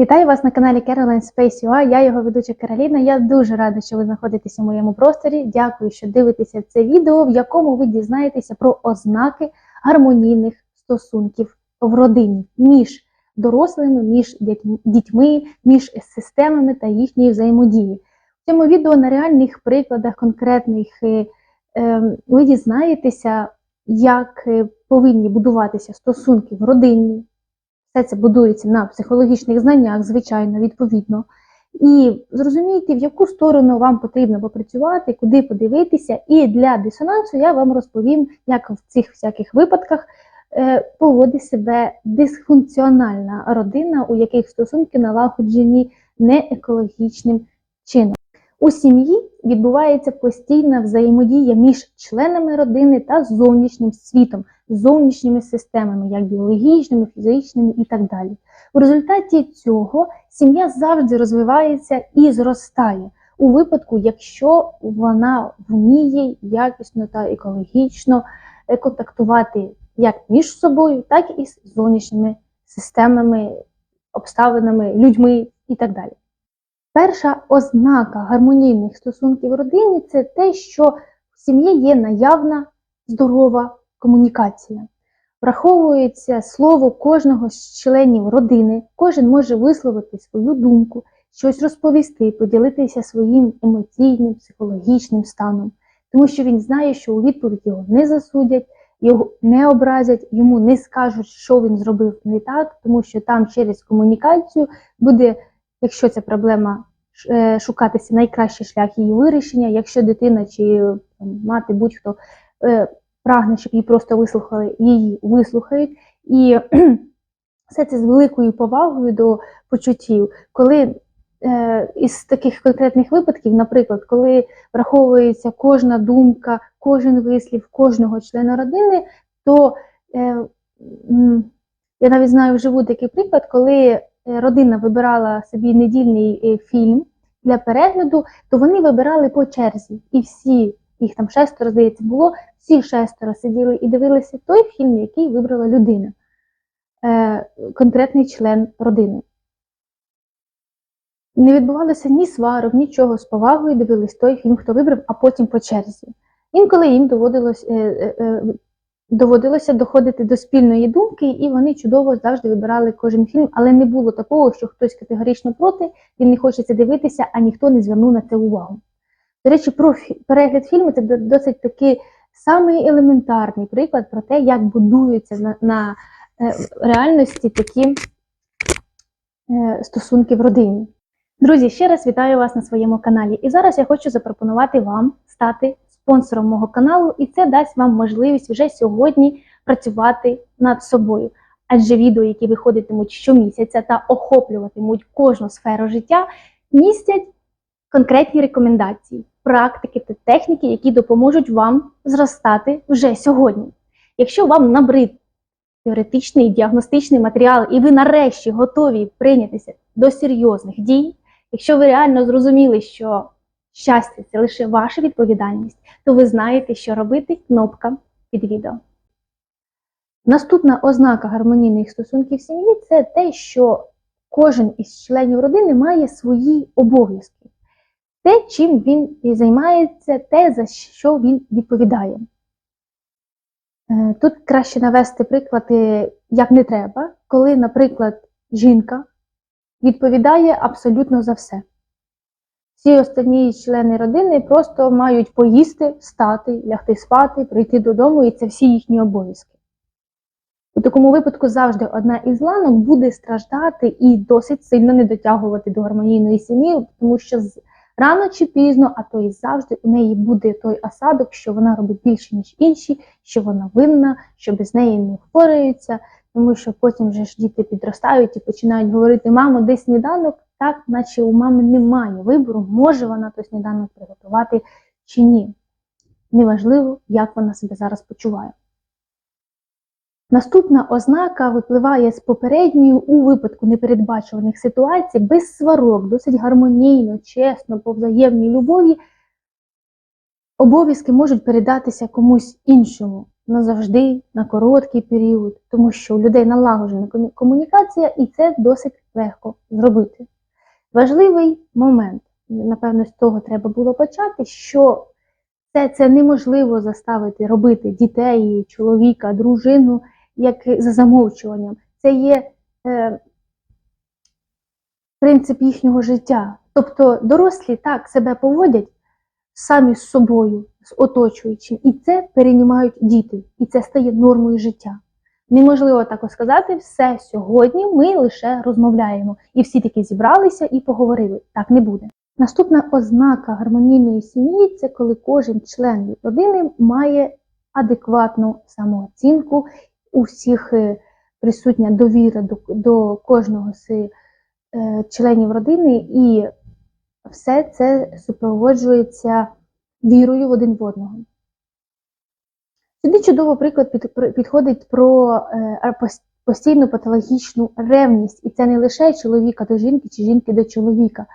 Вітаю вас на каналі Caroline Space UA. Я його ведуча Кароліна. Я дуже рада, що ви знаходитесь у моєму просторі. Дякую, що дивитеся це відео, в якому ви дізнаєтеся про ознаки гармонійних стосунків в родині між дорослими, між дітьми, між системами та їхньої взаємодії. В цьому відео на реальних прикладах конкретних е, е, ви дізнаєтеся, як е, повинні будуватися стосунки в родині. Це будується на психологічних знаннях, звичайно, відповідно. І зрозумієте, в яку сторону вам потрібно попрацювати, куди подивитися. І для дисонансу я вам розповім, як в цих всяких випадках е, поводить себе дисфункціональна родина, у яких стосунки налагоджені неекологічним чином. У сім'ї відбувається постійна взаємодія між членами родини та зовнішнім світом, зовнішніми системами, як біологічними, фізичними і так далі. У результаті цього сім'я завжди розвивається і зростає у випадку, якщо вона вміє якісно та екологічно е, контактувати як між собою, так і з зовнішніми системами, обставинами, людьми і так далі. Перша ознака гармонійних стосунків в родині це те, що в сім'ї є наявна здорова комунікація. Враховується слово кожного з членів родини, кожен може висловити свою думку, щось розповісти, поділитися своїм емоційним, психологічним станом, тому що він знає, що у відповідь його не засудять, його не образять, йому не скажуть, що він зробив не так, тому що там через комунікацію буде, якщо ця проблема е, шукатися найкращий шлях її вирішення, якщо дитина чи мати будь-хто е, прагне, щоб її просто вислухали, її вислухають. І все це з великою повагою до почуттів. Коли е, із таких конкретних випадків, наприклад, коли враховується кожна думка, кожен вислів кожного члена родини, то е, я навіть знаю вживу такий приклад, коли е, родина вибирала собі недільний е, фільм для перегляду, то вони вибирали по черзі, і всі їх там шестеро, здається, було, всі шестеро сиділи і дивилися той фільм, який вибрала людина, е, конкретний член родини. Не відбувалося ні сварок, нічого з повагою дивились той фільм, хто вибрав, а потім по черзі. Інколи їм доводилось, е, е, е, доводилося доходити до спільної думки, і вони чудово завжди вибирали кожен фільм, але не було такого, що хтось категорично проти, він не хоче це дивитися, а ніхто не звернув на це увагу. До речі, про перегляд фільму це досить такий самий елементарний приклад про те, як будуються на, на е, реальності такі е, стосунки в родині. Друзі, ще раз вітаю вас на своєму каналі. І зараз я хочу запропонувати вам стати спонсором мого каналу, і це дасть вам можливість вже сьогодні працювати над собою. Адже відео, які виходитимуть щомісяця та охоплюватимуть кожну сферу життя, містять конкретні рекомендації, практики та техніки, які допоможуть вам зростати вже сьогодні. Якщо вам набрид теоретичний діагностичний матеріал, і ви нарешті готові прийнятися до серйозних дій, якщо ви реально зрозуміли, що щастя це лише ваша відповідальність, то ви знаєте, що робити кнопка під відео. Наступна ознака гармонійних стосунків сім'ї це те, що кожен із членів родини має свої обов'язки. Те, чим він займається, те, за що він відповідає. Е, Тут краще навести приклад, е, як не треба, коли, наприклад, жінка відповідає абсолютно за все. Всі останні члени родини просто мають поїсти, встати, лягти спати, прийти додому, і це всі їхні обов'язки. У такому випадку завжди одна із ланок буде страждати і досить сильно не дотягувати до гармонійної сім'ї, тому що рано чи пізно, а то і завжди у неї буде той осадок, що вона робить більше, ніж інші, що вона винна, що без неї не впораються, тому що потім вже ж діти підростають і починають говорити: мамо, де сніданок? Так, наче у мами немає вибору, може вона той сніданок приготувати чи ні. Неважливо, як вона себе зараз почуває. Наступна ознака випливає з попередньої у випадку непередбачуваних ситуацій без сварок, досить гармонійно, чесно, по взаємній любові. Обов'язки можуть передатися комусь іншому. назавжди, на короткий період, тому що у людей налагоджена комунікація, і це досить легко зробити. Важливий момент, напевно, з того треба було почати, що це, це неможливо заставити робити дітей, чоловіка, дружину, як за замовчуванням. Це є е, принцип їхнього життя. Тобто дорослі так себе поводять самі з собою, з оточуючим, і це переймають діти, і це стає нормою життя. Неможливо так сказати, все сьогодні ми лише розмовляємо, і всі таки зібралися і поговорили. Так не буде. Наступна ознака гармонійної сім'ї це коли кожен член родини має адекватну самооцінку, у всіх е, присутня довіра до, до кожного з е, членів родини, і все це супроводжується вірою в один в одного. Сюди чудово приклад під, підходить про е, постійну патологічну ревність, і це не лише чоловіка до жінки чи жінки до чоловіка.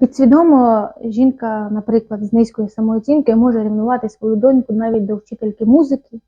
Підсвідомо жінка, наприклад, з низькою самооцінкою може ревнувати свою доньку навіть до вчительки музики,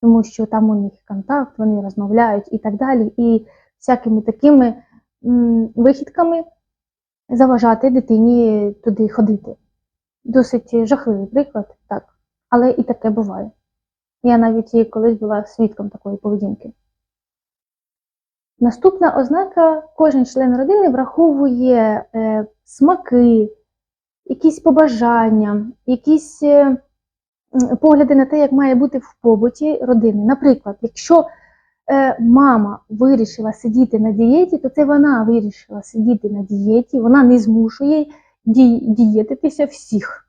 тому що там у них контакт, вони розмовляють і так далі. І всякими такими вихідками заважати дитині туди ходити. Досить жахливий приклад, так. Але і таке буває. Я навіть колись була свідком такої поведінки. Наступна ознака: кожен член родини враховує е, смаки, якісь побажання, якісь е, погляди на те, як має бути в побуті родини. Наприклад, якщо е, мама вирішила сидіти на дієті, то це вона вирішила сидіти на дієті, вона не змушує ді- дієтитися всіх.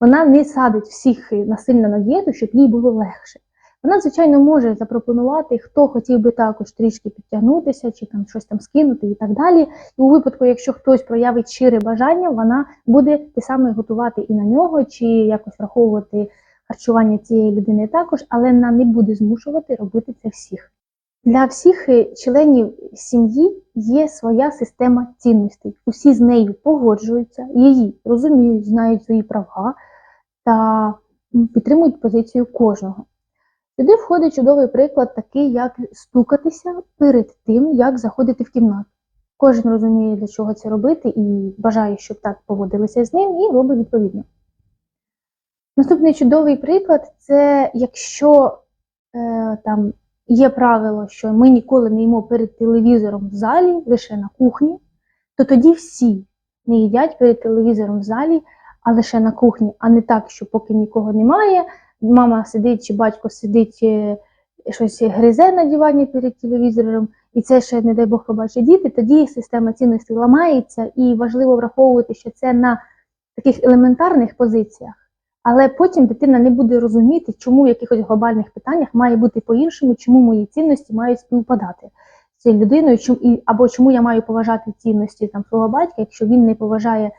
Вона не садить всіх насильно на дієту, щоб їй було легше. Вона, звичайно, може запропонувати, хто хотів би також трішки підтягнутися, чи там щось там скинути і так далі. І у випадку, якщо хтось проявить щире бажання, вона буде те саме готувати і на нього, чи якось враховувати харчування цієї людини також, але вона не буде змушувати робити це всіх. Для всіх е, членів сім'ї є своя система цінностей. Усі з нею погоджуються, її розуміють, знають свої права та підтримують позицію кожного. Сюди входить чудовий приклад, такий, як стукатися перед тим, як заходити в кімнату. Кожен розуміє, для чого це робити, і бажає, щоб так поводилися з ним, і робить відповідно. Наступний чудовий приклад це якщо е, там є правило, що ми ніколи не їмо перед телевізором в залі, лише на кухні, то тоді всі не їдять перед телевізором в залі, а лише на кухні, а не так, що поки нікого немає, мама сидить чи батько сидить, е, щось гризе на дивані перед телевізором, і це ще, не дай Бог, побачить діти, тоді система цінностей ламається, і важливо враховувати, що це на таких елементарних позиціях. Але потім дитина не буде розуміти, чому в якихось глобальних питаннях має бути по-іншому, чому мої цінності мають співпадати з цією людиною, чому, або чому я маю поважати цінності там, свого батька, якщо він не поважає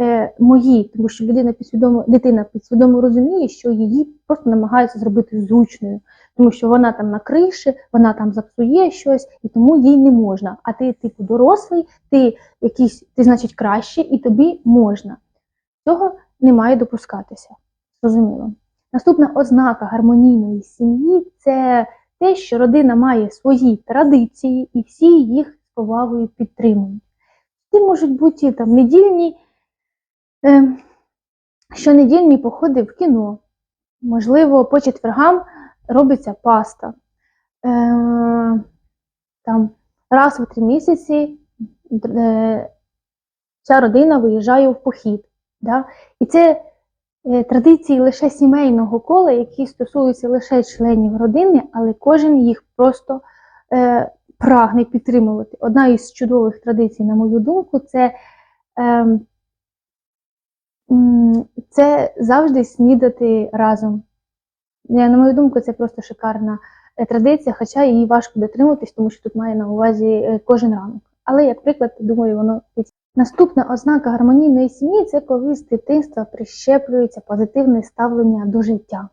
е, мої, тому що людина підсвідомо, дитина підсвідомо розуміє, що її просто намагаються зробити зручною, тому що вона там на криші, вона там запсує щось, і тому їй не можна. А ти, типу, дорослий, ти якийсь, ти, значить, краще, і тобі можна. Цього не має допускатися. Зрозуміло. Наступна ознака гармонійної сім'ї це те, що родина має свої традиції і всі їх з повагою підтримують. Це можуть бути там недільні, щонедільні походи в кіно. Можливо, по четвергам робиться паста. Е, там раз у три місяці е, ця родина виїжджає в похід. Да? І це е, традиції лише сімейного кола, які стосуються лише членів родини, але кожен їх просто е, прагне підтримувати. Одна із чудових традицій, на мою думку, це, е, це завжди снідати разом. Я, на мою думку, це просто шикарна е, традиція, хоча її важко дотримуватись, тому що тут має на увазі е, кожен ранок. Але, як приклад, думаю, воно Наступна ознака гармонійної сім'ї це коли з дитинства прищеплюється позитивне ставлення до життя.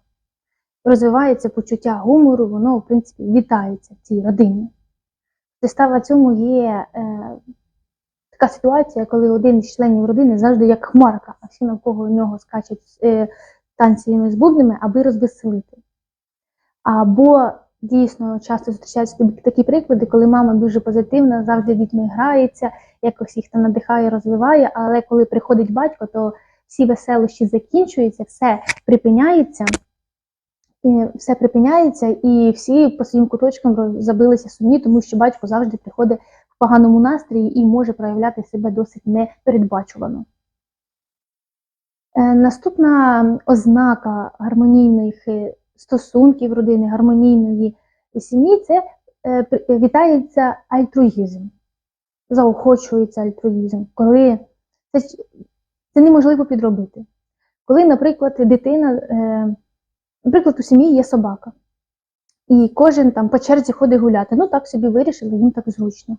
Розвивається почуття гумору, воно, в принципі, вітається в цій родині. Підстава цьому є е, така ситуація, коли один із членів родини завжди як хмарка, а всі навколо нього скачуть е, танцями з бубнами, аби розвеселити. Або дійсно часто зустрічаються такі- приклади, коли мама дуже позитивна, завжди дітьми грається, якось їх там надихає, розвиває, але коли приходить батько, то всі веселощі закінчуються, все припиняється. І все припиняється, і всі по своїм куточкам забилися сумні, тому що батько завжди приходить поганому настрої і може проявляти себе досить непередбачувано. Е, Наступна ознака гармонійних е, стосунків родини, гармонійної сім'ї це е, вітається альтруїзм, заохочується альтруїзм, коли це, це неможливо підробити. Коли, наприклад, дитина, наприклад, у сім'ї є собака, і кожен там по черзі ходить гуляти. Ну так собі вирішили, їм так зручно.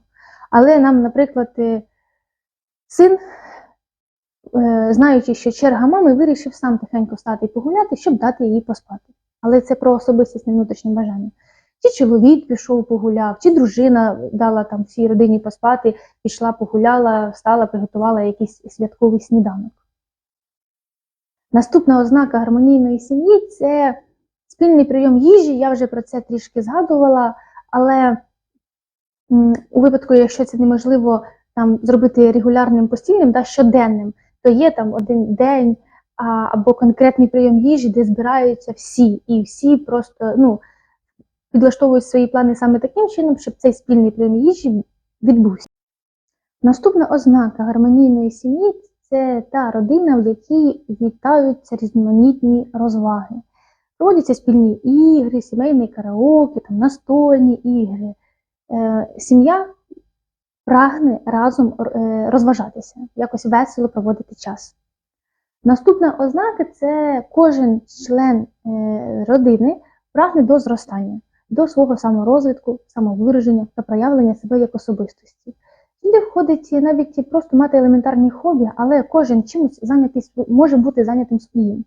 Але нам, наприклад, е, син е, знаючи, що черга мами, вирішив сам тихенько встати і погуляти, щоб дати їй поспати. Але це про особистісне внутрішнє бажання. Чи чоловік пішов погуляв, чи дружина дала там всій родині поспати, пішла, погуляла, встала, приготувала якийсь святковий сніданок. Наступна ознака гармонійної сім'ї це спільний прийом їжі. Я вже про це трішки згадувала, але у випадку, якщо це неможливо там зробити регулярним постійним, да, щоденним, то є там один день а, або конкретний прийом їжі, де збираються всі, і всі просто ну, підлаштовують свої плани саме таким чином, щоб цей спільний прийом їжі відбувся. Наступна ознака гармонійної сім'ї це та родина, в якій вітаються різноманітні розваги. Проводяться спільні ігри, сімейний караоке, там, настольні ігри. Е, сім'я прагне разом е, розважатися, якось весело проводити час. Наступна ознака це кожен член е, родини прагне до зростання, до свого саморозвитку, самовираження та проявлення себе як особистості. Сюди входить навіть просто мати елементарні хобі, але кожен чимось зайнятий може бути зайнятим своїм.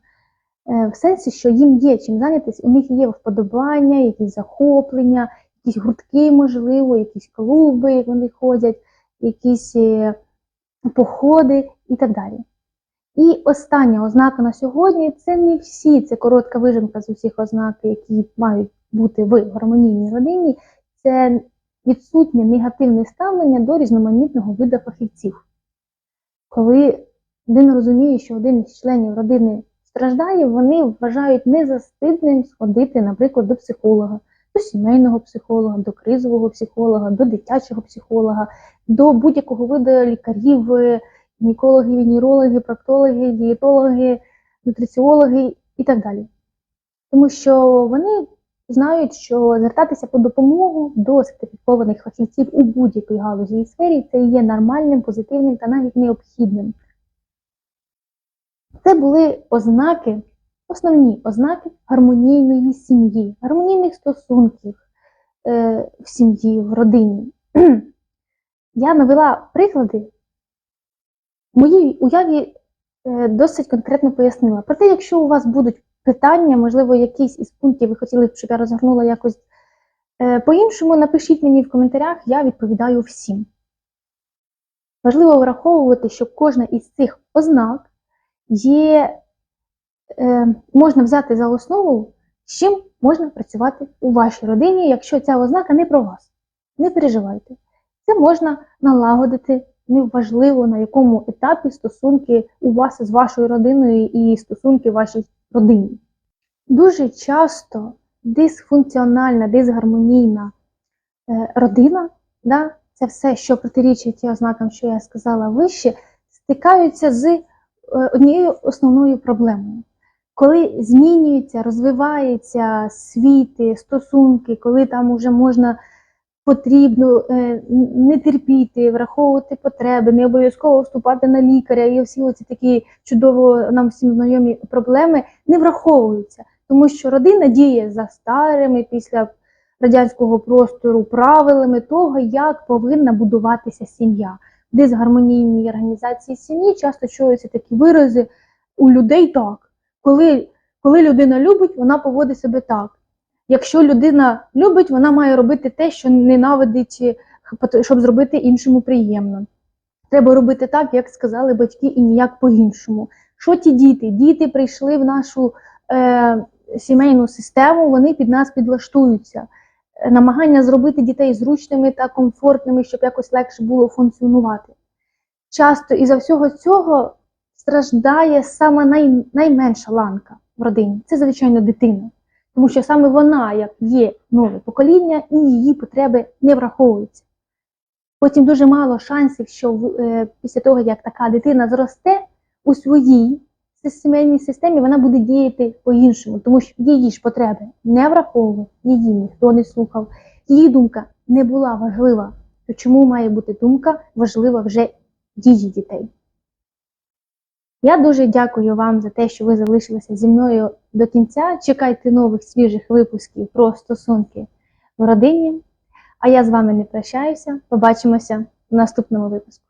В сенсі, що їм є чим зайнятися, у них є вподобання, якісь захоплення, якісь гуртки, можливо, якісь клуби, вони ходять, якісь е, походи і так далі. І остання ознака на сьогодні це не всі, це коротка вижимка з усіх ознак, які мають бути в гармонійній родині, це відсутнє негативне ставлення до різноманітного виду фахівців. Коли людина розуміє, що один із членів родини страждає, вони вважають незастидним сходити, наприклад, до психолога, до сімейного психолога, до кризового психолога, до дитячого психолога, до будь-якого виду лікарів, е, гінекологи, венерологи, проктологи, дієтологи, нутриціологи і так далі. Тому що вони знають, що звертатися по допомогу до сертифікованих фахівців у будь-якій галузі і сфері це є нормальним, позитивним та навіть необхідним. Це були ознаки, основні ознаки гармонійної сім'ї, гармонійних стосунків е, в сім'ї, в родині. Я навела приклади, в моїй уяві е, досить конкретно пояснила. Проте, якщо у вас будуть питання, можливо, якісь із пунктів ви хотіли б, щоб я розгорнула якось е, по-іншому, напишіть мені в коментарях, я відповідаю всім. Важливо враховувати, що кожна із цих ознак є, можна взяти за основу, з чим можна працювати у вашій родині, якщо ця ознака не про вас. Не переживайте. Це можна налагодити неважливо на якому етапі стосунки у вас з вашою родиною і стосунки вашій родині. Дуже часто дисфункціональна, дисгармонійна е, родина, да, це все, що протирічить ті ознакам, що я сказала вище, стикаються з е, однією основною проблемою. Коли змінюється, розвивається світи, стосунки, коли там вже можна потрібно е, не терпіти, враховувати потреби, не обов'язково вступати на лікаря, і всі оці такі чудово нам всім знайомі проблеми не враховуються, тому що родина діє за старими після радянського простору правилами того, як повинна будуватися сім'я. В дисгармонійній організації сім'ї часто чуються такі вирази у людей так. Коли, коли людина любить, вона поводить себе так. Якщо людина любить, вона має робити те, що ненавидить, щоб зробити іншому приємно. Треба робити так, як сказали батьки, і ніяк по-іншому. Що ті діти? Діти прийшли в нашу е, сімейну систему, вони під нас підлаштуються. Е, Намагання зробити дітей зручними та комфортними, щоб якось легше було функціонувати. Часто із-за всього цього страждає саме най, найменша ланка в родині. Це, звичайно, дитина. Тому що саме вона, як є нове покоління, і її потреби не враховуються. Потім дуже мало шансів, що е, після того, як така дитина зросте у своїй сімейній системі, вона буде діяти по-іншому, тому що її ж потреби не враховував, її ніхто не слухав, її думка не була важлива. То чому має бути думка важлива вже її дітей? Я дуже дякую вам за те, що ви залишилися зі мною до кінця. Чекайте нових свіжих випусків про стосунки в родині. А я з вами не прощаюся. Побачимося в наступному випуску.